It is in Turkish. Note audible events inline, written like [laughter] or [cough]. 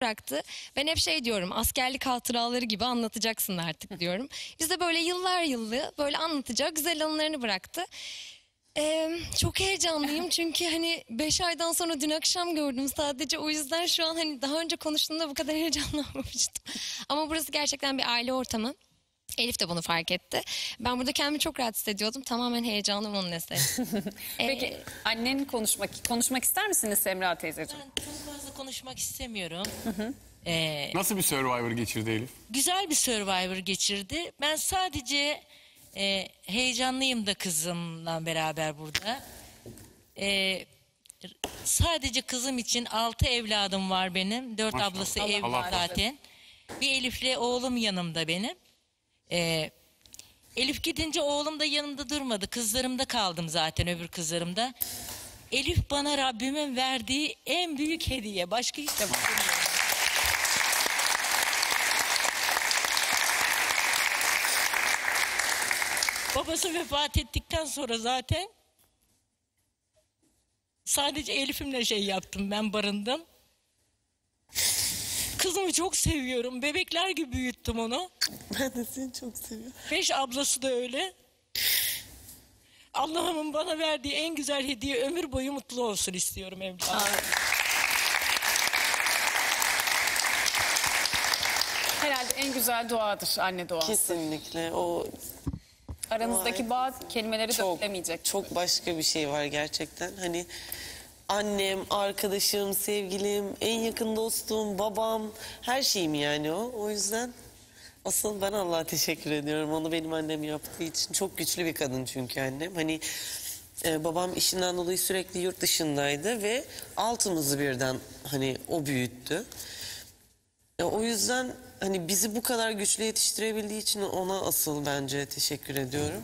bıraktı. Ben hep şey diyorum askerlik hatıraları gibi anlatacaksın artık diyorum. Biz de böyle yıllar yıllı böyle anlatacak güzel anılarını bıraktı. Ee, çok heyecanlıyım [laughs] çünkü hani 5 aydan sonra dün akşam gördüm sadece o yüzden şu an hani daha önce konuştuğumda bu kadar [laughs] heyecanlanmamıştım. Ama burası gerçekten bir aile ortamı. Elif de bunu fark etti. Ben burada kendimi çok rahat hissediyordum. Tamamen heyecanım onun eseri. [laughs] Peki annen konuşmak konuşmak ister misiniz Semra teyzeciğim? Ben konuşmak istemiyorum. Ee, Nasıl bir Survivor geçirdi Elif? güzel bir Survivor geçirdi. Ben sadece e, heyecanlıyım da kızımla beraber burada. Ee, sadece kızım için altı evladım var benim. Dört Maşallah. ablası Allah- evli Allah zaten. Bir Elif'le oğlum yanımda benim. Ee, Elif gidince oğlum da yanımda durmadı. Kızlarımda kaldım zaten öbür kızlarımda. Elif bana Rabbimin verdiği en büyük hediye. Başka hiç de [laughs] Babası vefat ettikten sonra zaten sadece Elif'imle şey yaptım ben barındım. Kızımı çok seviyorum. Bebekler gibi büyüttüm onu. Ben de seni çok seviyorum. Beş ablası da öyle. Allah'ımın bana verdiği en güzel hediye ömür boyu mutlu olsun istiyorum evladım. Herhalde en güzel duadır anne duası. Kesinlikle. O Aranızdaki bağ kelimeleri çok dökülemeyecek. çok başka bir şey var gerçekten. Hani annem, arkadaşım, sevgilim, en yakın dostum, babam, her şeyim yani o. O yüzden asıl ben Allah'a teşekkür ediyorum. Onu benim annem yaptığı için. Çok güçlü bir kadın çünkü annem. Hani e, babam işinden dolayı sürekli yurt dışındaydı ve altımızı birden hani o büyüttü. Ya o yüzden hani bizi bu kadar güçlü yetiştirebildiği için ona asıl bence teşekkür ediyorum.